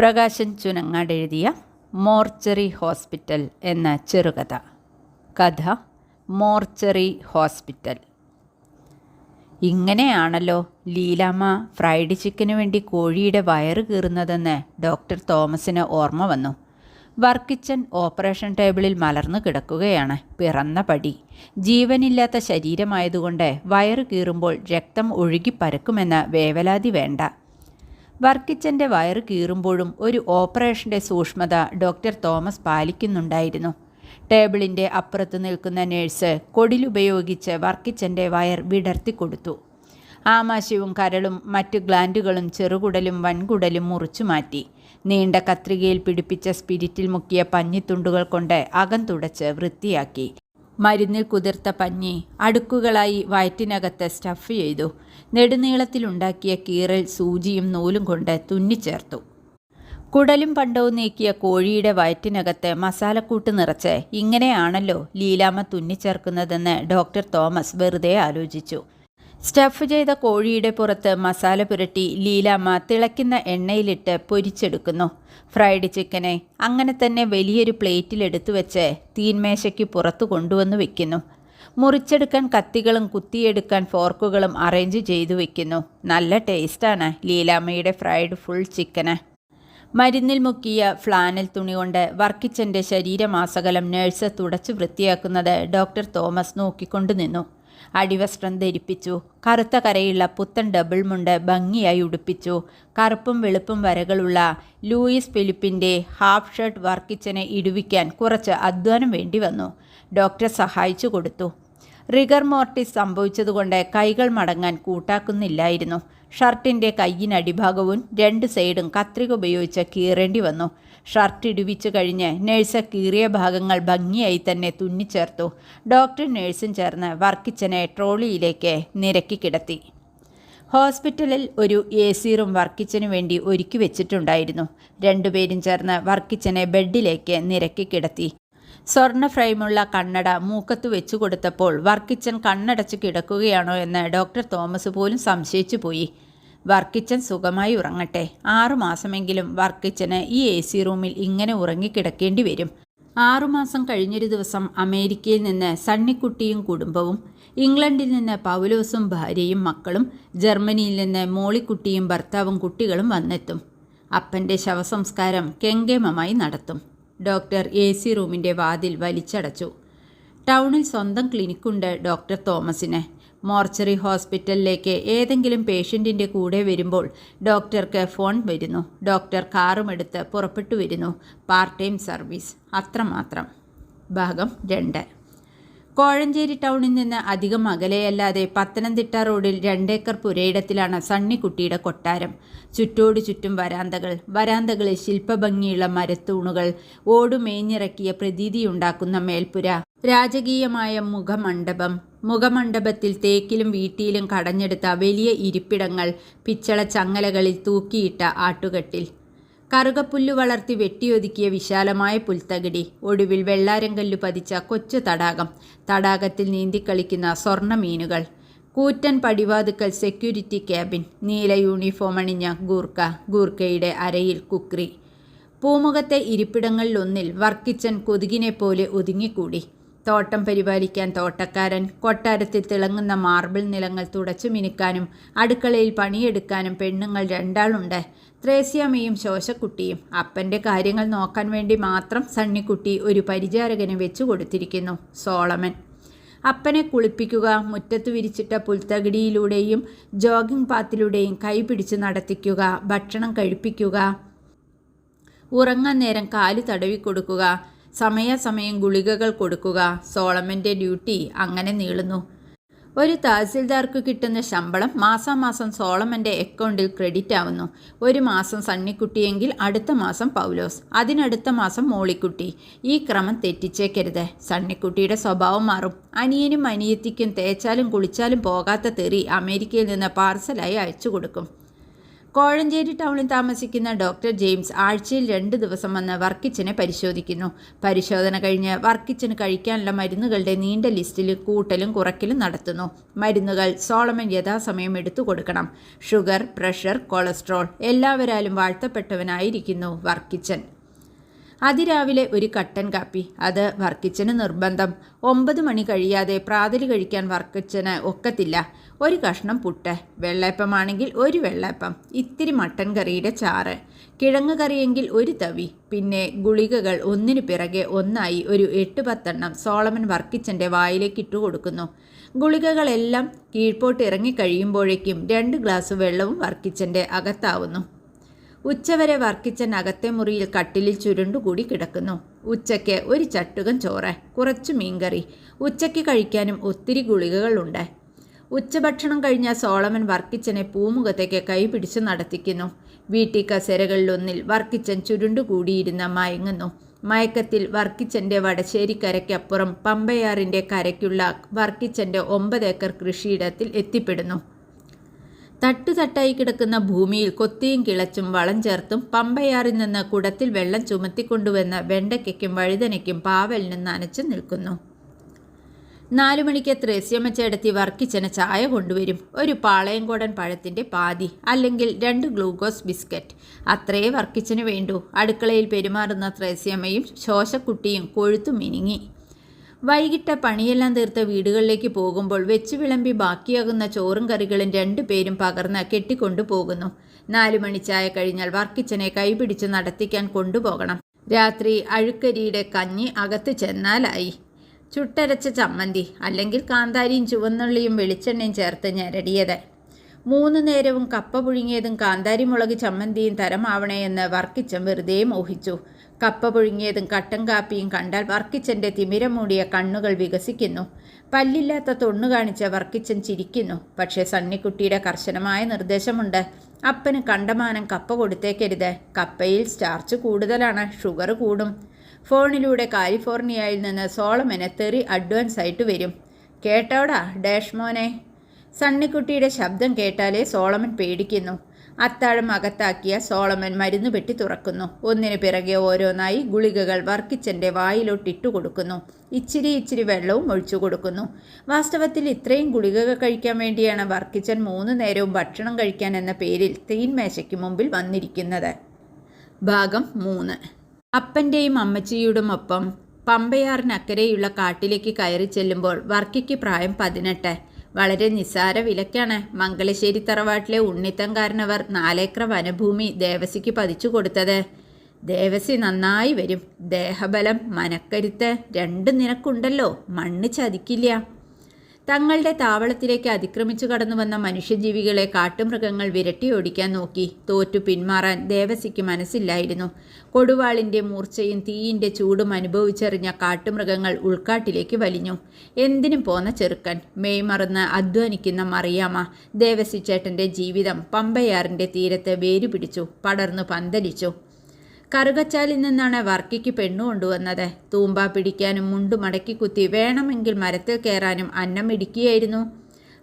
പ്രകാശൻ ചുനങ്ങാട് എഴുതിയ mortuary hospital എന്ന ചെറുകഥ. കഥ മോർച്ചറി ഹോസ്പിറ്റൽ. ഇങ്ങനെയാണല്ലോ ലീലാമ്മ ഫ്രൈഡ് ചിക്കന് വേണ്ടി കോഴിയുടെ വയറ് കീറുന്നതെന്ന് ഡോക്ടർ തോമസിന് ഓർമ്മ വന്നു. വർക്കിച്ചൻ ഓപ്പറേഷൻ ടേബിളിൽ മലർന്നു കിടക്കുകയാണ്. പിറന്ന പടി. ജീവനില്ലാത്ത ശരീരമായതുകൊണ്ട് വയറ് കീറുമ്പോൾ രക്തം ഒഴുകി പരക്കുമെന്ന വേവലാതി വേണ്ട. വർക്കിച്ചന്റെ വയറ് കീറുമ്പോഴും ഒരു ഓപ്പറേഷന്റെ സൂക്ഷ്മത ഡോക്ടർ തോമസ് പാലിക്കുന്നുണ്ടായിരുന്നു. ടേബിളിന്റെ അപ്പുറത്ത് നിൽക്കുന്ന നേഴ്സ് കൊടിലുപയോഗിച്ച് വർക്കിച്ചന്റെ വയർ വിടർത്തി കൊടുത്തു. ആമാശയവും കരളും മറ്റു ഗ്ലാൻഡുകളും ചെറുകുടലും വൻകുടലും മുറിച്ചു മാറ്റി. നീണ്ട കത്രികയിൽ പിടിപ്പിച്ച സ്പിരിറ്റിൽ മുക്കിയ പഞ്ഞിത്തുണ്ടുകൾ കൊണ്ട് അകം തുടച്ച് വൃത്തിയാക്കി. മരുന്നിൽ കുതിർത്ത പഞ്ഞി അടുക്കുകളായി വയറ്റിനകത്ത് സ്റ്റഫ് ചെയ്തു. നെടുനീളത്തിലുണ്ടാക്കിയ കീറൽ സൂചിയും നൂലും കൊണ്ട് തുന്നിച്ചേർത്തു. കുടലും പണ്ടവും നീക്കിയ കോഴിയുടെ വയറ്റിനകത്ത് മസാലക്കൂട്ട് നിറച്ച് ഇങ്ങനെയാണല്ലോ ലീലാമ്മ തുന്നിച്ചേർക്കുന്നതെന്ന് ഡോക്ടർ തോമസ് വെറുതെ ആലോചിച്ചു. സ്റ്റഫ് ചെയ്ത കോഴിയുടെ പുറത്ത് മസാല പുരട്ടി ലീലാമ്മ തിളയ്ക്കുന്ന എണ്ണയിലിട്ട് പൊരിച്ചെടുക്കുന്നു. ഫ്രൈഡ് ചിക്കനെ അങ്ങനെ തന്നെ വലിയൊരു പ്ലേറ്റിലെടുത്തു വെച്ച് തീൻമേശയ്ക്ക് പുറത്തു കൊണ്ടുവന്ന് വെക്കുന്നു. മുറിച്ചെടുക്കാൻ കത്തികളും കുത്തിയെടുക്കാൻ ഫോർക്കുകളും അറേഞ്ച് ചെയ്തു വെക്കുന്നു. നല്ല ടേസ്റ്റാണ് ലീലാമ്മയുടെ ഫ്രൈഡ് ഫുൾ ചിക്കന്. മരുന്നിൽ മുക്കിയ ഫ്ലാനൽ തുണി കൊണ്ട് വർക്കിച്ചന്റെ ശരീരമാസകലം നേഴ്സ് തുടച്ചു വൃത്തിയാക്കുന്നത് ഡോക്ടർ തോമസ് നോക്കിക്കൊണ്ടു നിന്നു. അടിവസ്ത്രം ധരിപ്പിച്ചു. കറുത്ത കരയുള്ള പുത്തൻ ഡബിൾ മുണ്ട് ഭംഗിയായി ഉടുപ്പിച്ചു. കറുപ്പും വെളുപ്പും വരകളുള്ള ലൂയിസ് ഫിലിപ്പിന്റെ ഹാഫ് ഷർട്ട് വർക്കിച്ചനെ ഇടുവിക്കാൻ കുറച്ച് അധ്വാനം വേണ്ടി വന്നു. ഡോക്ടർ സഹായിച്ചു കൊടുത്തു. റിഗർ മോർട്ടിസ് സംഭവിച്ചതുകൊണ്ട് കൈകൾ മടങ്ങാൻ കൂട്ടാക്കുന്നില്ലായിരുന്നു. ഷർട്ടിന്റെ കയ്യിനടിഭാഗവും രണ്ട് സൈഡും കത്രിക ഉപയോഗിച്ച് കീറേണ്ടി വന്നു. ഷർട്ട് ഇടുവിച്ചു കഴിഞ്ഞ് നേഴ്സ് കീറിയ ഭാഗങ്ങൾ ഭംഗിയായി തന്നെ തുന്നിച്ചേർത്തു. ഡോക്ടർ നേഴ്സും ചേർന്ന് വർക്കിച്ചനെ ട്രോളിയിലേക്ക് നിരക്കി കിടത്തി. ഹോസ്പിറ്റലിൽ ഒരു എ സി റൂം വർക്കിച്ചനു വേണ്ടി ഒരുക്കി വെച്ചിട്ടുണ്ടായിരുന്നു. രണ്ടുപേരും ചേർന്ന് വർക്കിച്ചനെ ബെഡിലേക്ക് നിരക്കി കിടത്തി. സ്വർണ ഫ്രെയിമുള്ള കണ്ണട മൂക്കത്ത് വെച്ചു കൊടുത്തപ്പോൾ വർക്കിച്ചൻ കണ്ണടച്ച് കിടക്കുകയാണോ എന്ന് ഡോക്ടർ തോമസ് പോലും സംശയിച്ചു പോയി വർക്കിച്ചൻ സുഖമായി ഉറങ്ങട്ടെ. ആറുമാസമെങ്കിലും വർക്കിച്ചന് ഈ എ സി റൂമിൽ ഇങ്ങനെ ഉറങ്ങിക്കിടക്കേണ്ടി വരും. ആറുമാസം കഴിഞ്ഞൊരു ദിവസം അമേരിക്കയിൽ നിന്ന് സണ്ണിക്കുട്ടിയും കുടുംബവും ഇംഗ്ലണ്ടിൽ നിന്ന് പൗലോസും ഭാര്യയും മക്കളും ജർമ്മനിയിൽ നിന്ന് മോളിക്കുട്ടിയും ഭർത്താവും കുട്ടികളും വന്നെത്തും. അപ്പന്റെ ശവസംസ്കാരം കെങ്കേമമായി നടത്തും. ഡോക്ടർ എ സി റൂമിന്റെ വാതിൽ വലിച്ചടച്ചു. ടൗണിൽ സ്വന്തം ക്ലിനിക്കുണ്ട് ഡോക്ടർ തോമസിന്. മോർച്ചറി ഹോസ്പിറ്റലിലേക്ക് ഏതെങ്കിലും പേഷ്യന്റിന്റെ കൂടെ വരുമ്പോൾ ഡോക്ടർക്ക് ഫോൺ വരുന്നു. ഡോക്ടർ കാറുമെടുത്ത് പുറപ്പെട്ടു വരുന്നു. Part time service. അത്രമാത്രം. ഭാഗം രണ്ട്. കോഴഞ്ചേരി ടൗണിൽ നിന്ന് അധികം അകലെയല്ലാതെ പത്തനംതിട്ട റോഡിൽ രണ്ടേക്കർ പുരയിടത്തിലാണ് സണ്ണിക്കുട്ടിയുടെ കൊട്ടാരം. ചുറ്റോട് ചുറ്റും വരാന്തകൾ. വരാന്തകളിൽ ശില്പഭംഗിയുള്ള മരത്തൂണുകൾ. ഓടുമേഞ്ഞിറക്കിയ പ്രതീതിയുണ്ടാക്കുന്ന മേൽപ്പുര. രാജകീയമായ മുഖമണ്ഡപം. മുഖമണ്ഡപത്തിൽ തേക്കിലും വീട്ടിയിലും കടഞ്ഞെടുത്ത വലിയ ഇരിപ്പിടങ്ങൾ പിച്ചള ചങ്ങലകളിൽ തൂക്കിയിട്ട ആട്ടുകെട്ടിൽ. കറുകപ്പുല്ലു വളർത്തി വെട്ടിയൊതുക്കിയ വിശാലമായ പുൽത്തകിടി. ഒടുവിൽ വെള്ളാരങ്കല്ലു പതിച്ച കൊച്ചു തടാകം. തടാകത്തിൽ നീന്തിക്കളിക്കുന്ന സ്വർണ മീനുകൾ കൂറ്റൻ പടിവാതുക്കൽ സെക്യൂരിറ്റി ക്യാബിൻ. നീല യൂണിഫോം അണിഞ്ഞ ഗൂർക്ക. ഗൂർക്കയുടെ അരയിൽ കുക്രി. പൂമുഖത്തെ ഇരിപ്പിടങ്ങളിലൊന്നിൽ വർക്കിച്ചൻ കൊതുകിനെ പോലെ ഒതുങ്ങിക്കൂടി. തോട്ടം പരിപാലിക്കാൻ തോട്ടക്കാരൻ കൊട്ടാരത്തിൽ തിളങ്ങുന്ന മാർബിൾ നിലങ്ങൾ തുടച്ചു മിനുക്കാനും അടുക്കളയിൽ പണിയെടുക്കാനും പെണ്ണുങ്ങൾ രണ്ടാളുണ്ട്. ത്രേസ്യാമ്മയും ശോശക്കുട്ടിയും. അപ്പന്റെ കാര്യങ്ങൾ നോക്കാൻ വേണ്ടി മാത്രം സണ്ണിക്കുട്ടി ഒരു പരിചാരകനെ വെച്ചു കൊടുത്തിരിക്കുന്നു സോളമൻ. അപ്പനെ കുളിപ്പിക്കുക മുറ്റത്ത് വിരിച്ചിട്ട പുൽത്തകിടിയിലൂടെയും ജോഗിംഗ് പാത്തിലൂടെയും കൈ പിടിച്ച് നടത്തിക്കുക ഭക്ഷണം കഴിപ്പിക്കുക ഉറങ്ങാൻ നേരം കാൽ തടവി കൊടുക്കുക സമയാസമയം ഗുളികകൾ കൊടുക്കുക. സോളമന്റെ ഡ്യൂട്ടി അങ്ങനെ നീളുന്നു. ഒരു തഹസിൽദാർക്ക് കിട്ടുന്ന ശമ്പളം മാസാമാസം സോളമന്റെ അക്കൗണ്ടിൽ ക്രെഡിറ്റ് ആവുന്നു. ഒരു മാസം സണ്ണിക്കുട്ടിയെങ്കിൽ അടുത്ത മാസം പൗലോസ്. അതിനടുത്ത മാസം മോളിക്കുട്ടി. ഈ ക്രമം തെറ്റിച്ചേക്കരുത്. സണ്ണിക്കുട്ടിയുടെ സ്വഭാവം മാറും. അനിയനും അനിയത്തിക്കും തേച്ചാലും കുളിച്ചാലും പോകാത്ത തെറി അമേരിക്കയിൽ നിന്ന് പാർസലായി അയച്ചു കൊടുക്കും കോഴഞ്ചേരി ടൗണിൽ താമസിക്കുന്ന ഡോക്ടർ ജെയിംസ് ആഴ്ചയിൽ രണ്ട് ദിവസം വന്ന് വർക്കിച്ചനെ പരിശോധിക്കുന്നു. പരിശോധന കഴിഞ്ഞ് വർക്കിച്ചന് കഴിക്കാനുള്ള മരുന്നുകളുടെ നീണ്ട ലിസ്റ്റിൽ കൂട്ടലും കുറയ്ക്കലും നടത്തുന്നു. മരുന്നുകൾ സോളമൻ യഥാസമയം എടുത്തു കൊടുക്കണം. ഷുഗർ പ്രഷർ കൊളസ്ട്രോൾ എല്ലാവരാലും വാഴ്ത്തപ്പെട്ടവനായിരിക്കുന്നു വർക്കിച്ചൻ. അതിരാവിലെ ഒരു കട്ടൻ കാപ്പി. അത് വർക്കിച്ചന് നിർബന്ധം. ഒമ്പത് മണി കഴിയാതെ പ്രാതൽ കഴിക്കാൻ വർക്കിച്ചന് ഒക്കത്തില്ല. ഒരു കഷ്ണം പുട്ട് വെള്ളയപ്പമാണെങ്കിൽ ഒരു വെള്ളയപ്പം ഇത്തിരി മട്ടൻ കറിയുടെ ചാറ് കിഴങ്ങ് കറിയെങ്കിൽ ഒരു തവി പിന്നെ ഗുളികകൾ ഒന്നിനു പിറകെ ഒന്നായി ഒരു എട്ട് പത്തെണ്ണം സോളമൻ വർക്കിച്ചന്റെ വായിലേക്ക് ഇട്ടു കൊടുക്കുന്നു. ഗുളികകളെല്ലാം കീഴ്പോട്ട് ഇറങ്ങിക്കഴിയുമ്പോഴേക്കും രണ്ട് ഗ്ലാസ് വെള്ളവും വർക്കിച്ചന്റെ അകത്താവുന്നു. ഉച്ചവരെ വർക്കിച്ചൻ അകത്തെ മുറിയിൽ കട്ടിലിൽ ചുരുണ്ടുകൂടി കിടക്കുന്നു. ഉച്ചയ്ക്ക് ഒരു ചട്ടുകൻ ചോറ് കുറച്ച് മീൻകറി. ഉച്ചയ്ക്ക് കഴിക്കാനും ഒത്തിരി ഗുളികകളുണ്ട്. ഉച്ചഭക്ഷണം കഴിഞ്ഞ സോളമൻ വർക്കിച്ചനെ പൂമുഖത്തേക്ക് കൈപിടിച്ച് നടത്തിക്കുന്നു. വീട്ടി കസേരകളിലൊന്നിൽ വർക്കിച്ചൻ ചുരുണ്ടുകൂടിയിരുന്ന മയങ്ങുന്നു. മയക്കത്തിൽ വർക്കിച്ചന്റെ വടശ്ശേരിക്കരയ്ക്കപ്പുറം പമ്പയാറിന്റെ കരയ്ക്കുള്ള വർക്കിച്ചന്റെ ഒമ്പത് ഏക്കർ കൃഷിയിടത്തിൽ എത്തിപ്പെടുന്നു. തട്ടുതട്ടായി കിടക്കുന്ന ഭൂമിയിൽ കൊത്തിയും കിളച്ചും വളം ചേർത്തും പമ്പയാറിൽ നിന്ന് കുടത്തിൽ വെള്ളം ചുമത്തിക്കൊണ്ടുവന്ന വെണ്ടയ്ക്കും വഴുതനയ്ക്കും പാവലിനും നനച്ചു നിൽക്കുന്നു. നാലു മണിക്ക് ത്രേസ്യമ്മച്ചേടത്തി വർക്കിച്ചന ചായ കൊണ്ടുവരും. ഒരു പാളയംകോടൻ പഴത്തിന്റെ പാതി അല്ലെങ്കിൽ രണ്ട് ഗ്ലൂക്കോസ് ബിസ്ക്കറ്റ്. അത്രേ വർക്കിച്ചന് വേണ്ടു. അടുക്കളയിൽ പെരുമാറുന്ന ത്രേസ്യമ്മയും ശോശക്കുട്ടിയും കൊഴുത്തു മിനുങ്ങി വൈകിട്ട് പണിയെല്ലാം തീർത്ത് വീടുകളിലേക്ക് പോകുമ്പോൾ വെച്ചു വിളമ്പി ബാക്കിയാകുന്ന ചോറും കറികളും രണ്ടു പേരും പകർന്ന് കെട്ടിക്കൊണ്ടു പോകുന്നു. നാലു മണിച്ചായ കഴിഞ്ഞാൽ വർക്കിച്ചനെ കൈപിടിച്ച് നടത്തിക്കാൻ കൊണ്ടുപോകണം. രാത്രി അഴുക്കരിയുടെ കഞ്ഞി അകത്ത് ചെന്നാലായി. ചുട്ടരച്ച ചമ്മന്തി അല്ലെങ്കിൽ കാന്താരിയും ചുവന്നുള്ളിയും വെളിച്ചെണ്ണയും ചേർത്ത് ഞെരടിയത്. മൂന്ന് നേരവും കപ്പ പുഴുങ്ങിയതും കാന്താരി മുളക് ചമ്മന്തിയും തരമാവണേ എന്ന് വർക്കിച്ചൻ വെറുതെ മോഹിച്ചു. കപ്പ പുഴുങ്ങിയതും കട്ടൻ കാപ്പിയും കണ്ടാൽ വർക്കിച്ചന്റെ തിമിരം മൂടിയ കണ്ണുകൾ വികസിക്കുന്നു. പല്ലില്ലാത്ത തൊണ്ണു കാണിച്ച വർക്കിച്ചൻ ചിരിക്കുന്നു. പക്ഷേ സണ്ണിക്കുട്ടിയുടെ കർശനമായ നിർദ്ദേശമുണ്ട്. അപ്പന് കണ്ടമാനം കപ്പ കൊടുത്തേക്കരുത്. കപ്പയിൽ സ്റ്റാർച്ച് കൂടുതലാണ് ഷുഗർ കൂടും. ഫോണിലൂടെ കാലിഫോർണിയയിൽ നിന്ന് സോളമന് തെറി അഡ്വാൻസ് ആയിട്ട് വരും. കേട്ടോടാ ഡാഷ്മോനെ? സണ്ണിക്കുട്ടിയുടെ ശബ്ദം കേട്ടാലേ സോളമൻ പേടിക്കുന്നു. അത്താഴം അകത്താക്കിയ സോളമൻ മരുന്ന് പെട്ടി തുറക്കുന്നു. ഒന്നിനു പിറകെ ഓരോന്നായി ഗുളികകൾ വർക്കിച്ചന്റെ വായിലോട്ടിട്ടു കൊടുക്കുന്നു. ഇച്ചിരി ഇച്ചിരി വെള്ളവും ഒഴിച്ചു കൊടുക്കുന്നു. വാസ്തവത്തിൽ ഇത്രയും ഗുളികകൾ കഴിക്കാൻ വേണ്ടിയാണ് വർക്കിച്ചൻ മൂന്ന് നേരവും ഭക്ഷണം കഴിക്കാൻ എന്ന പേരിൽ തീൻമേശയ്ക്ക് മുമ്പിൽ വന്നിരിക്കുന്നത്. ഭാഗം മൂന്ന്. അപ്പന്റെയും അമ്മച്ചിയുടെയും ഒപ്പം പമ്പയാറിനക്കരെയുള്ള കാട്ടിലേക്ക് കയറി ചെല്ലുമ്പോൾ വർക്കിക്ക് പ്രായം പതിനെട്ട്. വളരെ നിസ്സാര വിലക്കാണ്. മംഗലശ്ശേരി തറവാട്ടിലെ ഉണ്ണിത്തങ്കാരനവർ നാലേക്കർ വനഭൂമി ദേവസിക്ക് പതിച്ചു കൊടുത്തത്. ദേവസി നന്നായി വരും. ദേഹബലം മനക്കരുത്ത്. രണ്ട് നിനക്കുണ്ടല്ലോ. മണ്ണ് ചതിക്കില്ല. തങ്ങളുടെ താവളത്തിലേക്ക് അതിക്രമിച്ചു കടന്നു വന്ന മനുഷ്യജീവികളെ കാട്ടുമൃഗങ്ങൾ വിരട്ടിയോടിക്കാൻ നോക്കി. തോറ്റു പിന്മാറാൻ ദേവസിക്ക് മനസ്സില്ലായിരുന്നു. കൊടുവാളിന്റെ മൂർച്ചയും തീയിന്റെ ചൂടും അനുഭവിച്ചറിഞ്ഞ കാട്ടുമൃഗങ്ങൾ ഉൾക്കാട്ടിലേക്ക് വലിഞ്ഞു. എന്തിനും പോന്ന ചെറുക്കൻ. മെയ് മറന്ന് അധ്വാനിക്കുന്ന മറിയാമ്മ ദേവസി ചേട്ടന്റെ ജീവിതം പമ്പയാറിന്റെ തീരത്ത് വേരുപിടിച്ചു പടർന്നു പന്തലിച്ചു. കറുകച്ചാലിൽ നിന്നാണ് വർക്കിക്ക് പെണ്ണു കൊണ്ടുവന്നത്. തൂമ്പ പിടിക്കാനും മുണ്ടു മടക്കി കുത്തി വേണമെങ്കിൽ മരത്തിൽ കയറാനും അന്നം ഇടിക്കുകയായിരുന്നു.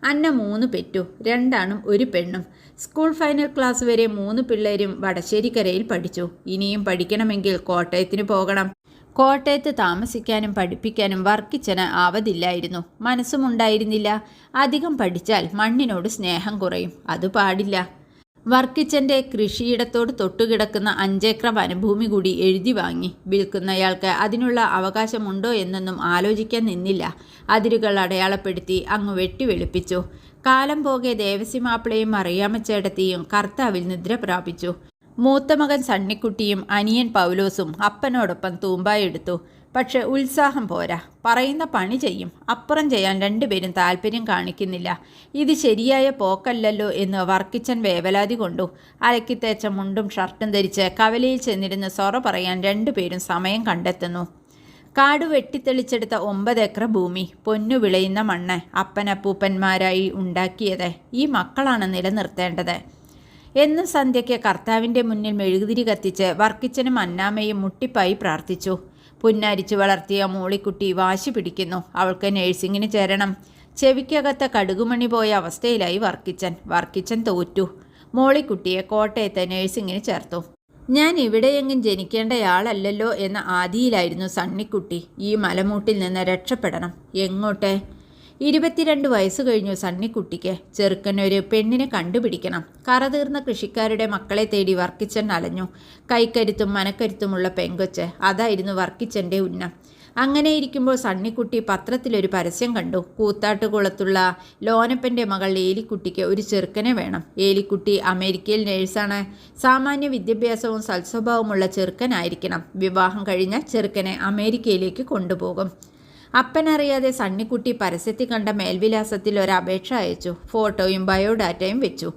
അന്ന മൂന്ന് പെറ്റു രണ്ടാണും ഒരു പെണ്ണും. സ്കൂൾ ഫൈനൽ ക്ലാസ് വരെ മൂന്ന് പിള്ളേരും വടശ്ശേരിക്കരയിൽ പഠിച്ചു. ഇനിയും പഠിക്കണമെങ്കിൽ കോട്ടയത്തിന് പോകണം. കോട്ടയത്ത് താമസിക്കാനും പഠിപ്പിക്കാനും വർക്കിച്ചന് ആവതില്ലായിരുന്നു. മനസ്സുമുണ്ടായിരുന്നില്ല. അധികം പഠിച്ചാൽ മണ്ണിനോട് സ്നേഹം കുറയും. അത് പാടില്ല. വർക്കിച്ചന്റെ കൃഷിയിടത്തോട് തൊട്ടുകിടക്കുന്ന അഞ്ചേക്കർ വനഭൂമി കൂടി എഴുതി വാങ്ങി. വിൽക്കുന്നയാൾക്ക് അതിനുള്ള അവകാശമുണ്ടോ എന്നൊന്നും ആലോചിക്കാൻ നിന്നില്ല. അതിരുകൾ അടയാളപ്പെടുത്തി അങ്ങ് വെട്ടിവെളുപ്പിച്ചു. കാലം പോകെ ദേവസിമാപ്പിളയും അറിയാമച്ചേടത്തെയും കർത്താവിൽ നിദ്ര പ്രാപിച്ചു. മൂത്തമകൻ സണ്ണിക്കുട്ടിയും അനിയൻ പൗലോസും അപ്പനോടൊപ്പം തൂമ്പായെടുത്തു. പക്ഷെ ഉത്സാഹം പോരാ. പറയുന്ന പണി ചെയ്യും. അപ്പുറം ചെയ്യാൻ രണ്ടുപേരും താല്പര്യം കാണിക്കുന്നില്ല. ഇത് ശരിയായ പോക്കല്ലല്ലോ എന്ന് വർക്കിച്ചൻ വേവലാതി കൊണ്ടു. അലക്കിത്തേച്ച മുണ്ടും ഷർട്ടും ധരിച്ച് കവലയിൽ ചെന്നിരുന്ന് സൊറ പറയാൻ രണ്ടുപേരും സമയം കണ്ടെത്തുന്നു. കാട് വെട്ടിത്തെളിച്ചെടുത്ത ഒമ്പത് ഏക്കർ ഭൂമി പൊന്നു വിളയുന്ന മണ്ണ് അപ്പനപ്പൂപ്പന്മാരായി ഉണ്ടാക്കിയത് ഈ മക്കളാണ് നിലനിർത്തേണ്ടത്. എന്നും സന്ധ്യയ്ക്ക് കർത്താവിന്റെ മുന്നിൽ മെഴുകുതിരി കത്തിച്ച് വർക്കിച്ചനും അന്നാമയും മുട്ടിപ്പായി പ്രാർത്ഥിച്ചു. പുന്നരിച്ചു വളർത്തിയ മൂളിക്കുട്ടി വാശി പിടിക്കുന്നു. അവൾക്ക് നേഴ്സിങ്ങിന് ചേരണം. ചെവിക്കകത്ത കടുകുമണി പോയ അവസ്ഥയിലായി വർക്കിച്ചൻ. വർക്കിച്ചൻ തോറ്റു. മോളിക്കുട്ടിയെ കോട്ടയത്തെ നേഴ്സിങ്ങിന് ചേർത്തു. ഞാൻ ഇവിടെയെങ്കിലും ജനിക്കേണ്ടയാളല്ലല്ലോ എന്ന ആദിയിലായിരുന്നു സണ്ണിക്കുട്ടി. ഈ മലമൂട്ടിൽ നിന്ന് രക്ഷപ്പെടണം. എങ്ങോട്ടെ? ഇരുപത്തിരണ്ട് വയസ്സ് കഴിഞ്ഞു സണ്ണിക്കുട്ടിക്ക്. ചെറുക്കനൊരു പെണ്ണിനെ കണ്ടുപിടിക്കണം. കറതീർന്ന കൃഷിക്കാരുടെ മക്കളെ തേടി വർക്കിച്ചൻ അലഞ്ഞു. കൈക്കരുത്തും മനക്കരുത്തുമുള്ള പെങ്കൊച്ച്. അതായിരുന്നു വർക്കിച്ചന്റെ ഉന്നം. അങ്ങനെ ഇരിക്കുമ്പോൾ സണ്ണിക്കുട്ടി പത്രത്തിലൊരു പരസ്യം കണ്ടു. കൂത്താട്ടുകുളത്തുള്ള ലോനപ്പന്റെ മകൾ ഏലിക്കുട്ടിക്ക് ഒരു ചെറുക്കനെ വേണം. ഏലിക്കുട്ടി അമേരിക്കയിൽ നേഴ്സാണ്. സാമാന്യ വിദ്യാഭ്യാസവും സൽസ്വഭാവമുള്ള ചെറുക്കനായിരിക്കണം. വിവാഹം കഴിഞ്ഞാൽ ചെറുക്കനെ അമേരിക്കയിലേക്ക് കൊണ്ടുപോകും. അപ്പനറിയാതെ സണ്ണിക്കുട്ടി പരസ്യത്തിൽ കണ്ട മേൽവിലാസത്തിൽ ഒരു അപേക്ഷ അയച്ചു. ഫോട്ടോയും ബയോഡാറ്റയും വെച്ചു.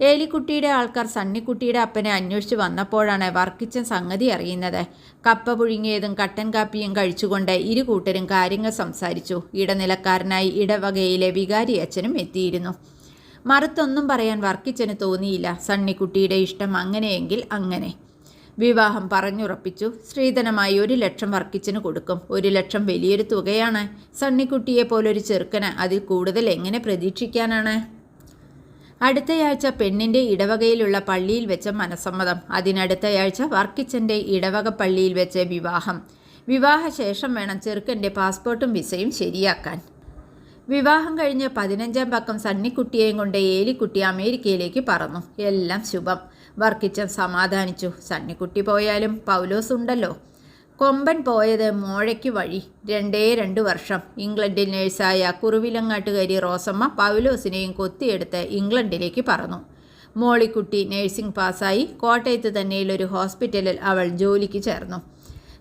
ഏലിക്കുട്ടിയുടെ ആൾക്കാർ സണ്ണിക്കുട്ടിയുടെ അപ്പനെ അന്വേഷിച്ച് വന്നപ്പോഴാണ് വർക്കിച്ചൻ സംഗതി അറിയുന്നത്. കപ്പ പുഴുങ്ങിയതും കട്ടൻ കാപ്പിയും കഴിച്ചുകൊണ്ട് ഇരു കൂട്ടരും കാര്യങ്ങൾ സംസാരിച്ചു. ഇടനിലക്കാരനായി ഇടവകയിലെ വികാരി അച്ഛനും എത്തിയിരുന്നു. മറുത്തൊന്നും പറയാൻ വർക്കിച്ചന് തോന്നിയില്ല. സണ്ണിക്കുട്ടിയുടെ ഇഷ്ടം അങ്ങനെയെങ്കിൽ അങ്ങനെ. വിവാഹം പറഞ്ഞുറപ്പിച്ചു. സ്ത്രീധനമായി ഒരു ലക്ഷം വർക്കിച്ചിന് കൊടുക്കും. ഒരു ലക്ഷം വലിയൊരു തുകയാണ്. സണ്ണിക്കുട്ടിയെ പോലൊരു ചെറുക്കന് അതിൽ കൂടുതൽ എങ്ങനെ പ്രതീക്ഷിക്കാനാണ്? അടുത്തയാഴ്ച പെണ്ണിന്റെ ഇടവകയിലുള്ള പള്ളിയിൽ വെച്ച മനസമ്മതം അതിനടുത്തയാഴ്ച വർക്കിച്ചന്റെ ഇടവക പള്ളിയിൽ വെച്ച വിവാഹം. വിവാഹശേഷം വേണം ചെറുക്കന്റെ പാസ്പോർട്ടും വിസയും ശരിയാക്കാൻ. വിവാഹം കഴിഞ്ഞ് പതിനഞ്ചാം പക്കം സണ്ണിക്കുട്ടിയെയും കൊണ്ട് ഏലിക്കുട്ടി അമേരിക്കയിലേക്ക് പറന്നു. എല്ലാം ശുഭം. വർക്കിച്ചൻ സമാധാനിച്ചു. സണ്ണിക്കുട്ടി പോയാലും പൗലോസ് ഉണ്ടല്ലോ. കൊമ്പൻ പോയത് മോഴയ്ക്ക് വഴി. രണ്ടേ രണ്ട് വർഷം ഇംഗ്ലണ്ടിൽ നേഴ്സായ കുറുവിലങ്ങാട്ടുകാരി റോസമ്മ പൗലോസിനെയും കൊത്തിയെടുത്ത് ഇംഗ്ലണ്ടിലേക്ക് പറന്നു. മോളിക്കുട്ടി നേഴ്സിംഗ് പാസ്സായി കോട്ടയത്ത് തന്നെയുള്ളൊരു ഹോസ്പിറ്റലിൽ അവൾ ജോലിക്ക് ചേർന്നു.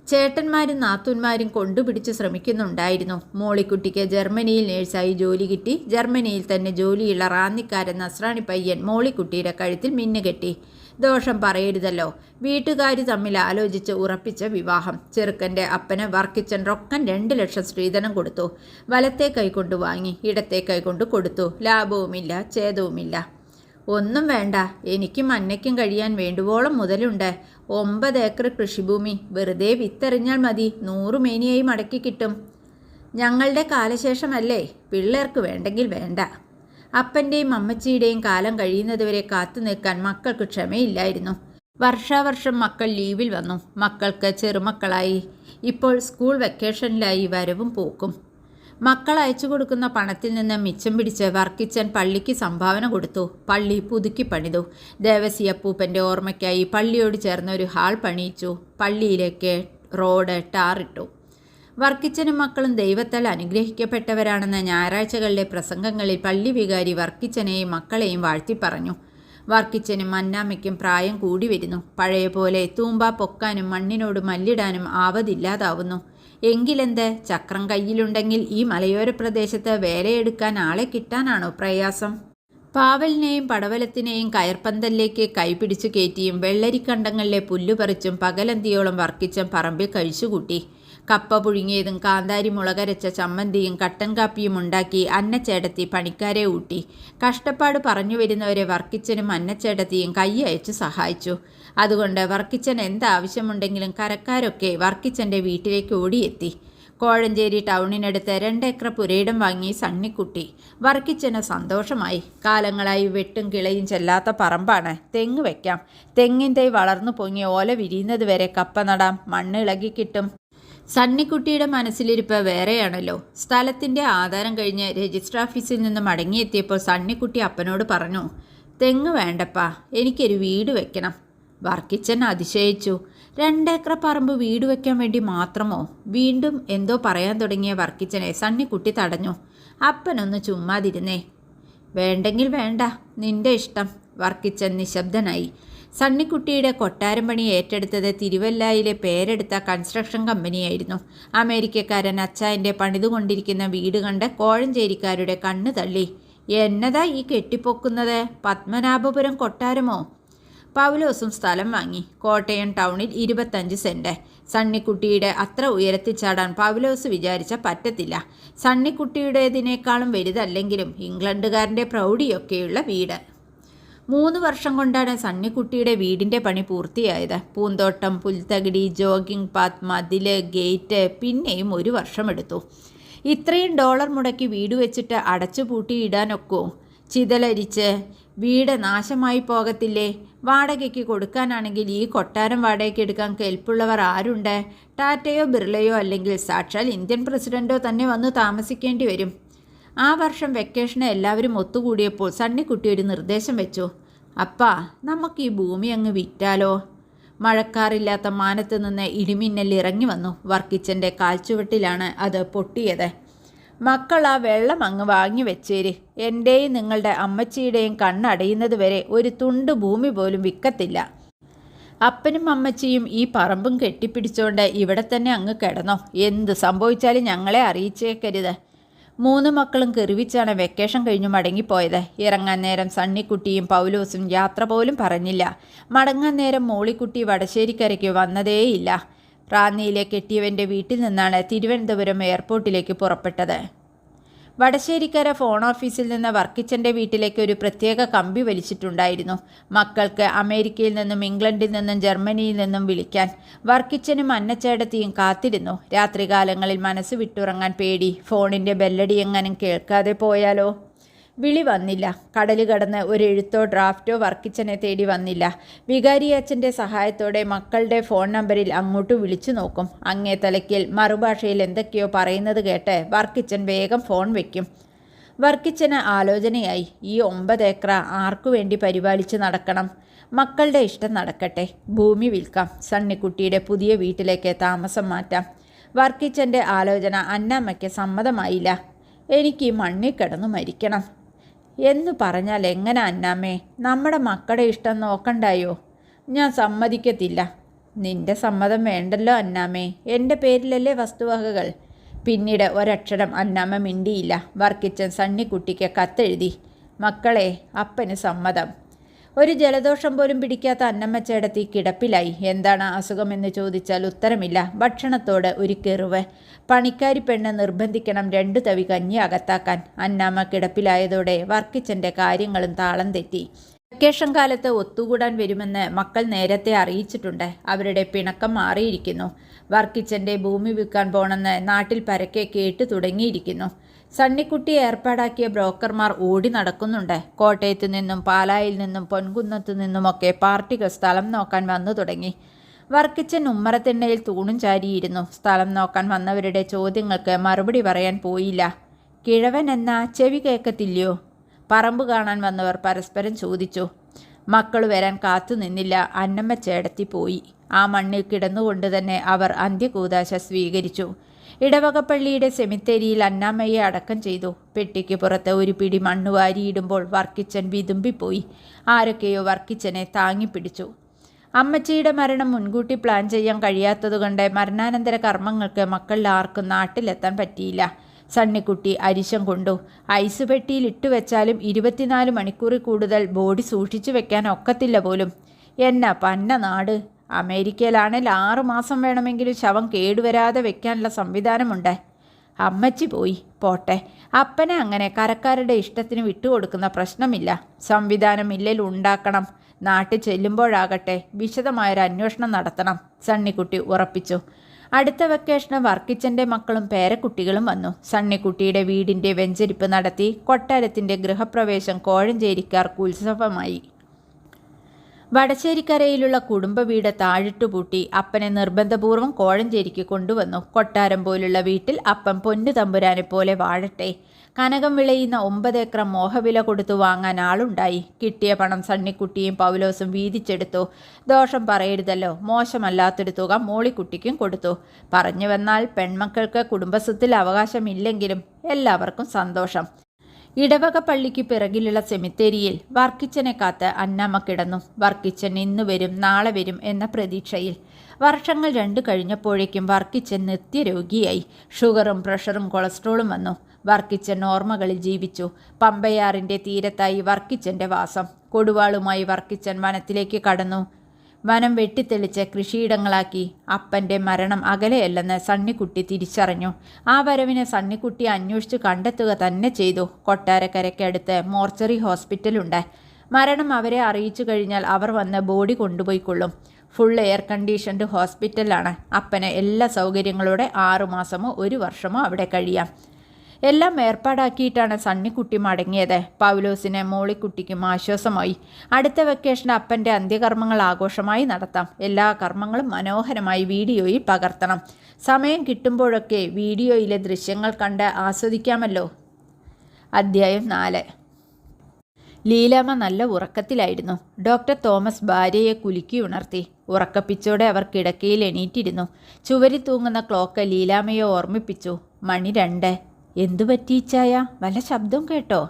ചേട്ടന്മാരും നാത്തൂന്മാരും കൊണ്ടുപിടിച്ച് ശ്രമിക്കുന്നുണ്ടായിരുന്നു. മോളിക്കുട്ടിക്ക് ജർമ്മനിയിൽ നേഴ്സായി ജോലി കിട്ടി. ജർമ്മനിയിൽ തന്നെ ജോലിയുള്ള റാന്നിക്കാരൻ നസ്രാണി പയ്യൻ മോളിക്കുട്ടിയുടെ കഴുത്തിൽ മിന്നുകെട്ടി. ദോഷം പറയരുതല്ലോ. വീട്ടുകാർ തമ്മിൽ ആലോചിച്ച് ഉറപ്പിച്ച വിവാഹം. ചെറുക്കന്റെ അപ്പന് വർക്കിച്ചൻ റൊക്കൻ രണ്ട് ലക്ഷം സ്ത്രീധനം കൊടുത്തു. വലത്തെ കൈകൊണ്ട് വാങ്ങി ഇടത്തെ കൈകൊണ്ട് കൊടുത്തു. ലാഭവുമില്ല ഛേദവുമില്ല. ഒന്നും വേണ്ട. എനിക്കും അന്നയ്ക്കും കഴിയാൻ വേണ്ടുവോളം മുതലുണ്ട്. ഒമ്പത് ഏക്കർ കൃഷിഭൂമി. വെറുതെ വിത്തെറിഞ്ഞാൽ മതി. നൂറ് മേനിയായി മടക്കി കിട്ടും. ഞങ്ങളുടെ കാലശേഷമല്ലേ? പിള്ളേർക്ക് വേണ്ടെങ്കിൽ വേണ്ട. അപ്പന്റെയും അമ്മച്ചിയുടെയും കാലം കഴിയുന്നതുവരെ കാത്തു നിൽക്കാൻ മക്കൾക്ക് ക്ഷമയില്ലായിരുന്നു. വർഷാവർഷം മക്കൾ ലീവിൽ വന്നു. മക്കൾക്ക് ചെറുമക്കളായി. ഇപ്പോൾ സ്കൂൾ വെക്കേഷനിലായി വരവും പോക്കും. മക്കൾ അയച്ചു കൊടുക്കുന്ന പണത്തിൽ നിന്ന് മിച്ചം പിടിച്ച് വർക്കിച്ചൻ പള്ളിക്ക് സംഭാവന കൊടുത്തു. പള്ളി പുതുക്കി പണിതു. ദേവസി അപ്പൂപ്പന്റെ ഓർമ്മയ്ക്കായി പള്ളിയോട് ചേർന്ന് ഒരു ഹാൾ പണിയിച്ചു. പള്ളിയിലേക്ക് റോഡ് ടാറിട്ടു. വർക്കിച്ചനും മക്കളും ദൈവത്താൽ അനുഗ്രഹിക്കപ്പെട്ടവരാണെന്ന ഞായറാഴ്ചകളിലെ പ്രസംഗങ്ങളിൽ പള്ളി വികാരി വർക്കിച്ചനെയും മക്കളെയും വാഴ്ത്തി പറഞ്ഞു. വർക്കിച്ചനും മന്നാമ്മയ്ക്കും പ്രായം കൂടി വരുന്നു. പഴയ പോലെ തൂമ്പ പൊക്കാനും മണ്ണിനോട് മല്ലിടാനും ആവതില്ലാതാവുന്നു. എങ്കിലെന്ത്? ചക്രം കയ്യിലുണ്ടെങ്കിൽ ഈ മലയോര പ്രദേശത്ത് വേലയെടുക്കാൻ ആളെ കിട്ടാനാണോ പ്രയാസം? പാവലിനെയും പടവലത്തിനെയും കയർപ്പന്തലിലേക്ക് കൈപിടിച്ചു കയറ്റിയും വെള്ളരിക്കണ്ടങ്ങളിലെ പുല്ലുപറിച്ചും പകലന്തിയോളം വർക്കിച്ചും പറമ്പിൽ കഴിച്ചുകൂട്ടി. കപ്പ പുഴുങ്ങിയതും കാന്താരി മുളകരച്ച ചമ്മന്തിയും കട്ടൻ കാപ്പിയും ഉണ്ടാക്കി അന്നച്ചേടത്തി പണിക്കാരെ ഊട്ടി. കഷ്ടപ്പാട് പറഞ്ഞു വരുന്നവരെ വർക്കിച്ചനും അന്നച്ചേടത്തിയും കൈ സഹായിച്ചു. അതുകൊണ്ട് വർക്കിച്ചൻ എന്താവശ്യമുണ്ടെങ്കിലും കരക്കാരൊക്കെ വർക്കിച്ചന്റെ വീട്ടിലേക്ക് ഓടിയെത്തി. കോഴഞ്ചേരി ടൗണിനടുത്ത് രണ്ടേക്കർ പുരയിടം വാങ്ങി സണ്ണിക്കുട്ടി. വർക്കിച്ചന് സന്തോഷമായി. കാലങ്ങളായി വെട്ടും കിളയും ചെല്ലാത്ത പറമ്പാണ്. തെങ്ങ് വയ്ക്കാം തെങ്ങിൻ തൈ വളർന്നു പൊങ്ങി ഓല വിരിയുന്നത് വരെ കപ്പ നടാം. മണ്ണ് ഇളകി കിട്ടും സണ്ണിക്കുട്ടിയുടെ മനസ്സിലിരിപ്പ് വേറെയാണല്ലോ. സ്ഥലത്തിന്റെ ആധാരം കഴിഞ്ഞ് രജിസ്റ്റർ ഓഫീസിൽ നിന്ന് മടങ്ങിയെത്തിയപ്പോൾ സണ്ണിക്കുട്ടി അപ്പനോട് പറഞ്ഞു തെങ്ങ് വേണ്ടപ്പാ എനിക്കൊരു വീട് വെക്കണം. വർക്കിച്ചൻ അതിശയിച്ചു രണ്ടേക്കർ പറമ്പ് വീട് വെക്കാൻ വേണ്ടി മാത്രമോ? വീണ്ടും എന്തോ പറയാൻ തുടങ്ങിയ വർക്കിച്ചനെ സണ്ണിക്കുട്ടി തടഞ്ഞു അപ്പനൊന്ന് ചുമ്മാതിരുന്നേ. വേണ്ടെങ്കിൽ വേണ്ട നിന്റെ ഇഷ്ടം. വർക്കിച്ചൻ നിശബ്ദനായി സണ്ണിക്കുട്ടിയുടെ കൊട്ടാരം പണി ഏറ്റെടുത്തത് തിരുവല്ലായിലെ പേരെടുത്ത കൺസ്ട്രക്ഷൻ കമ്പനിയായിരുന്നു അമേരിക്കക്കാരൻ അച്ചായന്റെ പണിതുകൊണ്ടിരിക്കുന്ന വീട് കണ്ട് കോഴഞ്ചേരിക്കാരുടെ കണ്ണ് തള്ളി. എന്നതാ ഈ കെട്ടിപ്പൊക്കുന്നത്? പത്മനാഭപുരം കൊട്ടാരമോ? പൗലോസും സ്ഥലം വാങ്ങി. കോട്ടയം ടൗണിൽ ഇരുപത്തഞ്ച് സെന്റ് സണ്ണിക്കുട്ടിയുടെ അത്ര ഉയരത്തിൽ ചാടാൻ പൗലോസ് വിചാരിച്ച പറ്റത്തില്ല. സണ്ണിക്കുട്ടിയുടേതിനേക്കാളും വലുതല്ലെങ്കിലും ഇംഗ്ലണ്ടുകാരന്റെ പ്രൗഢിയൊക്കെയുള്ള വീട്. മൂന്ന് വർഷം കൊണ്ടാണ് സണ്ണിക്കുട്ടിയുടെ വീടിന്റെ പണി പൂർത്തിയായത്. പൂന്തോട്ടം പുൽത്തകിടി ജോഗിംഗ് പാത്ത് മതിൽ ഗേറ്റ് പിന്നെയും ഒരു വർഷമെടുത്തു. ഇത്രയും ഡോളർ മുടക്കി വീട് വെച്ചിട്ട് അടച്ചു പൂട്ടിയിടാനൊക്കോ? ചിതലരിച്ച് വീട് നാശമായി പോകത്തില്ലേ? വാടകയ്ക്ക് കൊടുക്കാനാണെങ്കിൽ ഈ കൊട്ടാരം വാടകയ്ക്ക് എടുക്കാൻ കെൽപ്പുള്ളവർ ആരുണ്ട്? ടാറ്റയോ ബിർളയോ അല്ലെങ്കിൽ സാക്ഷാൽ ഇന്ത്യൻ പ്രസിഡന്റോ തന്നെ വന്ന് താമസിക്കേണ്ടി വരും. ആ വർഷം വെക്കേഷന് എല്ലാവരും ഒത്തുകൂടിയപ്പോൾ സണ്ണിക്കുട്ടി ഒരു നിർദ്ദേശം വെച്ചു. അപ്പാ നമുക്ക് ഈ ഭൂമി അങ്ങ് വിറ്റാലോ? മഴക്കാറില്ലാത്ത മാനത്ത് നിന്ന് ഇടിമിന്നൽ ഇറങ്ങി വന്നു. വർക്കിച്ചന്റെ കാൽച്ചുവട്ടിലാണ് അത് പൊട്ടിയത്. മക്കൾ ആ വെള്ളം അങ്ങ് വാങ്ങി വെച്ചേര്. എന്റെയും നിങ്ങളുടെ അമ്മച്ചിയുടെയും കണ്ണടയുന്നത് വരെ ഒരു തുണ്ട് ഭൂമി പോലും വിൽക്കത്തില്ല അപ്പനും അമ്മച്ചിയും ഈ പറമ്പും കെട്ടിപ്പിടിച്ചുകൊണ്ട് ഇവിടെ തന്നെ അങ്ങ് കിടന്നോ. എന്ത് സംഭവിച്ചാലും ഞങ്ങളെ അറിയിച്ചേക്കരുത്. മൂന്ന് മക്കളും കെറിവിച്ചാണ് വെക്കേഷൻ കഴിഞ്ഞു മടങ്ങിപ്പോയത്. ഇറങ്ങാൻ നേരം സണ്ണിക്കുട്ടിയും പൗലോസും യാത്ര പോലും പറഞ്ഞില്ല. മടങ്ങാൻ നേരം മോളിക്കുട്ടി വടശ്ശേരിക്കരയ്ക്ക് വന്നതേയില്ല. റാന്നിയിലെ കെട്ടിയവന്റെ വീട്ടിൽ നിന്നാണ് തിരുവനന്തപുരം എയർപോർട്ടിലേക്ക് പുറപ്പെട്ടത്. വടശ്ശേരിക്കര ഫോൺ ഓഫീസിൽ നിന്ന് വർക്കിച്ചന്റെ വീട്ടിലേക്ക് ഒരു പ്രത്യേക കമ്പി വലിച്ചിട്ടുണ്ടായിരുന്നു. മക്കൾക്ക് അമേരിക്കയിൽ നിന്നും ഇംഗ്ലണ്ടിൽ നിന്നും ജർമ്മനിയിൽ നിന്നും വിളിക്കാൻ വർക്കിച്ചനും അന്നച്ചേടത്തിയും കാത്തിരുന്നു. രാത്രികാലങ്ങളിൽ മനസ്സ് വിട്ടുറങ്ങാൻ പേടി. ഫോണിന്റെ ബെല്ലടി എങ്ങാനും കേൾക്കാതെ പോയാലോ? വിളി വന്നില്ല. കടൽ കടന്ന് ഒരു എഴുത്തോ ഡ്രാഫ്റ്റോ വർക്കിച്ചനെ തേടി വന്നില്ല. വികാരി അച്ഛന്റെ സഹായത്തോടെ മക്കളുടെ ഫോൺ നമ്പറിൽ അങ്ങോട്ട് വിളിച്ചു നോക്കും. അങ്ങേ തലയ്ക്കൽ മറുഭാഷയിൽ എന്തൊക്കെയോ പറയുന്നത് കേട്ട് വർക്കിച്ചൻ വേഗം ഫോൺ വയ്ക്കും വർക്കിച്ചന് ആലോചനയായി. ഈ ഒമ്പത് ഏക്കർ ആർക്കു വേണ്ടി പരിപാലിച്ച് നടക്കണം? മക്കളുടെ ഇഷ്ടം നടക്കട്ടെ. ഭൂമി വിൽക്കാം. സണ്ണിക്കുട്ടിയുടെ പുതിയ വീട്ടിലേക്ക് താമസം മാറ്റാം. വർക്കിച്ചന്റെ ആലോചന അന്നമ്മയ്ക്ക് സമ്മതമായില്ല. എനിക്ക് മണ്ണിൽ കിടന്നു മരിക്കണം. എന്ന് പറഞ്ഞാൽ എങ്ങനെ അന്നാമ്മേ? നമ്മുടെ മക്കളുടെ ഇഷ്ടം നോക്കണ്ടായോ? ഞാൻ സമ്മതിക്കത്തില്ല. നിന്റെ സമ്മതം വേണ്ടല്ലോ അന്നാമ്മേ. എന്റെ പേരിലല്ലേ വസ്തുവകകൾ? പിന്നീട് ഒരക്ഷരം അന്നാമ്മ മിണ്ടിയില്ല. വർക്കിച്ചൻ സണ്ണിക്കുട്ടിക്ക് കത്തെഴുതി. മക്കളെ അപ്പന് സമ്മതം. ഒരു ജലദോഷം പോലും പിടിക്കാത്ത അന്നമ്മ ചേടത്തി കിടപ്പിലായി. എന്താണ് അസുഖമെന്ന് ചോദിച്ചാൽ ഉത്തരമില്ല. ഭക്ഷണത്തോട് ഒരു കെറുവ്. പണിക്കാരി പെണ്ണ് നിർബന്ധിക്കണം രണ്ടു തവി കഞ്ഞി അകത്താക്കാൻ. അന്നമ്മ കിടപ്പിലായതോടെ വർക്കിച്ചന്റെ കാര്യങ്ങളും താളം തെറ്റി. വെക്കേഷൻ കാലത്ത് ഒത്തുകൂടാൻ വരുമെന്ന് മക്കൾ നേരത്തെ അറിയിച്ചിട്ടുണ്ട്. അവരുടെ പിണക്കം മാറിയിരിക്കുന്നു. വർക്കിച്ചന്റെ ഭൂമി വിൽക്കാൻ പോണെന്ന് നാട്ടിൽ പരക്കെ കേട്ടു തുടങ്ങിയിരിക്കുന്നു. സണ്ണിക്കുട്ടി ഏർപ്പാടാക്കിയ ബ്രോക്കർമാർ ഓടി നടക്കുന്നുണ്ട്. കോട്ടയത്ത് നിന്നും പാലായിൽ നിന്നും പൊൻകുന്നത്തു നിന്നുമൊക്കെ പാർട്ടികൾ സ്ഥലം നോക്കാൻ വന്നു തുടങ്ങി. വർക്കിച്ചൻ ഉമ്മറത്തിണ്ണയിൽ തൂണും ചാരിയിരുന്നു. സ്ഥലം നോക്കാൻ വന്നവരുടെ ചോദ്യങ്ങൾക്ക് മറുപടി പറയാൻ പോയില്ല. കിഴവൻ എന്ന ചെവി കേൾക്കത്തില്ലയോ? പറമ്പ് കാണാൻ വന്നവർ പരസ്പരം ചോദിച്ചു. മക്കൾ വരാൻ കാത്തു നിന്നില്ല. അന്നമ്മ ചേടത്തി പോയി ആ മണ്ണിൽ കിടന്നുകൊണ്ട് തന്നെ അവർ അന്ത്യകൂതാശ സ്വീകരിച്ചു. ഇടവകപ്പള്ളിയുടെ സെമിത്തേരിയിൽ അന്നാമ്മയെ അടക്കം ചെയ്തു. പെട്ടിക്ക് പുറത്ത് ഒരു പിടി മണ്ണ് വാരിയിടുമ്പോൾ വർക്കിച്ചൻ വിതുമ്പിപ്പോയി. ആരൊക്കെയോ വർക്കിച്ചനെ താങ്ങിപ്പിടിച്ചു. അമ്മച്ചിയുടെ മരണം മുൻകൂട്ടി പ്ലാൻ ചെയ്യാൻ കഴിയാത്തതുകൊണ്ട് മരണാനന്തര കർമ്മങ്ങൾക്ക് മക്കളിൽ ആർക്കും നാട്ടിലെത്താൻ പറ്റിയില്ല. സണ്ണിക്കുട്ടി അരിശം കൊണ്ടു. ഐസ് പെട്ടിയിൽ ഇട്ടു വെച്ചാലും ഇരുപത്തിനാല് മണിക്കൂറിൽ കൂടുതൽ ബോഡി സൂക്ഷിച്ചു വെക്കാൻ ഒക്കത്തില്ല പോലും. എന്നാ പന്ന നാട്. അമേരിക്കയിലാണെങ്കിൽ ആറു മാസം വേണമെങ്കിലും ശവം കേടുവരാതെ വെക്കാനുള്ള സംവിധാനമുണ്ട്. അമ്മച്ചി പോയി. പോട്ടെ. അപ്പനെ അങ്ങനെ കരക്കാരുടെ ഇഷ്ടത്തിന് വിട്ടുകൊടുക്കുന്ന പ്രശ്നമില്ല. സംവിധാനം ഇല്ലേൽ ഉണ്ടാക്കണം. നാട്ടിൽ ചെല്ലുമ്പോഴാകട്ടെ വിശദമായൊരു അന്വേഷണം നടത്തണം സണ്ണിക്കുട്ടി ഉറപ്പിച്ചു. അടുത്ത വെക്കേഷന് വർക്കിച്ചന്റെ മക്കളും പേരക്കുട്ടികളും വന്നു. സണ്ണിക്കുട്ടിയുടെ വീടിന്റെ വെഞ്ചരിപ്പ് നടത്തി കൊട്ടാരത്തിന്റെ ഗൃഹപ്രവേശം കോഴഞ്ചേരിക്കാർക്ക് ഉത്സവമായി. വടശ്ശേരിക്കരയിലുള്ള കുടുംബ വീട് താഴിട്ടുപൂട്ടി അപ്പനെ നിർബന്ധപൂർവം കോഴഞ്ചേരിക്ക് കൊണ്ടുവന്നു. കൊട്ടാരം പോലുള്ള വീട്ടിൽ അപ്പൻ പൊന്നു തമ്പുരാനെ പോലെ വാഴട്ടെ. കനകം വിളയുന്ന ഒമ്പത് ഏക്കർ മോഹവില കൊടുത്തു വാങ്ങാൻ ആളുണ്ടായി. കിട്ടിയ പണം സണ്ണിക്കുട്ടിയും പൗലോസും വീതിച്ചെടുത്തു. ദോഷം പറയരുതല്ലോ. മോശമല്ലാത്തൊരു തുക മോളിക്കുട്ടിക്കും കൊടുത്തു. പറഞ്ഞു വന്നാൽ പെൺമക്കൾക്ക് കുടുംബസ്വത്തിൽ അവകാശമില്ലെങ്കിലും എല്ലാവർക്കും സന്തോഷം. ഇടവക പള്ളിക്ക് പിറകിലുള്ള സെമിത്തേരിയിൽ വർക്കിച്ചനെ കാത്ത് അന്നമ്മ കിടന്നു. വർക്കിച്ചൻ ഇന്ന് വരും നാളെ വരും എന്ന പ്രതീക്ഷയിൽ. വർഷങ്ങൾ രണ്ടു കഴിഞ്ഞപ്പോഴേക്കും വർക്കിച്ചൻ നിത്യരോഗിയായി. ഷുഗറും പ്രഷറും കൊളസ്ട്രോളും വന്നു. വർക്കിച്ചൻ ഓർമ്മകളിൽ ജീവിച്ചു. പമ്പയാറിന്റെ തീരത്തായി വർക്കിച്ചന്റെ വാസം. കൊടുവാളുമായി വർക്കിച്ചൻ വനത്തിലേക്ക് കടന്നു. വനം വെട്ടിത്തെളിച്ച് കൃഷിയിടങ്ങളാക്കി. അപ്പന്റെ മരണം അകലെയല്ലെന്ന് സണ്ണിക്കുട്ടി തിരിച്ചറിഞ്ഞു. ആ വരവിനെ സണ്ണിക്കുട്ടി അന്വേഷിച്ച് കണ്ടെത്തുക തന്നെ ചെയ്തു. കൊട്ടാരക്കരയ്ക്കടുത്ത് മോർച്ചറി ഹോസ്പിറ്റലുണ്ട്. മരണം അവരെ അറിയിച്ചു കഴിഞ്ഞാൽ അവർ വന്ന് ബോഡി കൊണ്ടുപോയിക്കൊള്ളും. ഫുൾ എയർ കണ്ടീഷൻഡ് ഹോസ്പിറ്റലാണ്. അപ്പന് എല്ലാ സൗകര്യങ്ങളോടെ ആറുമാസമോ ഒരു വർഷമോ അവിടെ കഴിയാം. എല്ലാം ഏർപ്പാടാക്കിയിട്ടാണ് സണ്ണിക്കുട്ടി മടങ്ങിയത്. പൗലോസിനെ മോളിക്കുട്ടിക്കും ആശ്വാസമായി. അടുത്ത വെക്കേഷൻ അപ്പന്റെ അന്ത്യകർമ്മങ്ങൾ ആഘോഷമായി നടത്താം. എല്ലാ കർമ്മങ്ങളും മനോഹരമായി വീഡിയോയിൽ പകർത്തണം. സമയം കിട്ടുമ്പോഴൊക്കെ വീഡിയോയിലെ ദൃശ്യങ്ങൾ കണ്ട് ആസ്വദിക്കാമല്ലോ. അധ്യായം നാല്. ലീലാമ്മ നല്ല ഉറക്കത്തിലായിരുന്നു. ഡോക്ടർ തോമസ് ഭാര്യയെ കുലുക്കി ഉണർത്തി. ഉറക്കപ്പിച്ചോടെ അവർ കിടക്കയിൽ എണീറ്റിരുന്നു. ചുവരി തൂങ്ങുന്ന ക്ലോക്ക് ലീലാമ്മയെ ഓർമ്മിപ്പിച്ചു. മണി രണ്ട്. എന്തു പറ്റീച്ചായ വല്ല ശബ്ദം കേട്ടോ?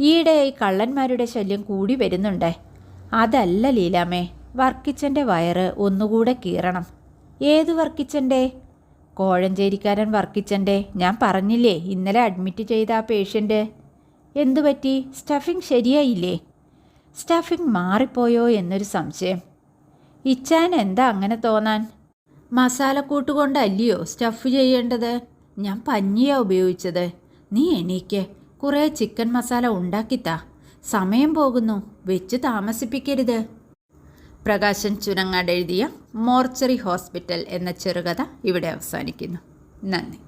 ഈയിടെയായി കള്ളന്മാരുടെ ശല്യം കൂടി വരുന്നുണ്ടേ. അതല്ല ലീലാമേ വർക്കിച്ചന്റെ വയറ് ഒന്നുകൂടെ കീറണം. ഏത് വർക്കിച്ചന്റെ കോഴഞ്ചേരിക്കാരൻ വർക്കിച്ചന്റെ ഞാൻ പറഞ്ഞില്ലേ ഇന്നലെ അഡ്മിറ്റ് ചെയ്ത ആ പേഷ്യന്റ് എന്തു പറ്റി? സ്റ്റഫിംഗ് ശരിയായില്ലേ? സ്റ്റഫിംഗ് മാറിപ്പോയോ എന്നൊരു സംശയം. ഇച്ചാൻ എന്താ അങ്ങനെ തോന്നാൻ? മസാലക്കൂട്ട് കൊണ്ടല്ലയോ സ്റ്റഫ് ചെയ്യേണ്ടത്? ഞാൻ പഞ്ഞിയാ ഉപയോഗിച്ചത്. നീ എണീക്ക്. കുറേ ചിക്കൻ മസാല ഉണ്ടാക്കിത്താ. സമയം പോകുന്നു. വെച്ച് താമസിപ്പിക്കരുത്. പ്രകാശൻ ചുനങ്ങാട് എഴുതിയ മോർച്ചറി ഹോസ്പിറ്റൽ എന്ന ചെറുകഥ ഇവിടെ അവസാനിക്കുന്നു. നന്ദി.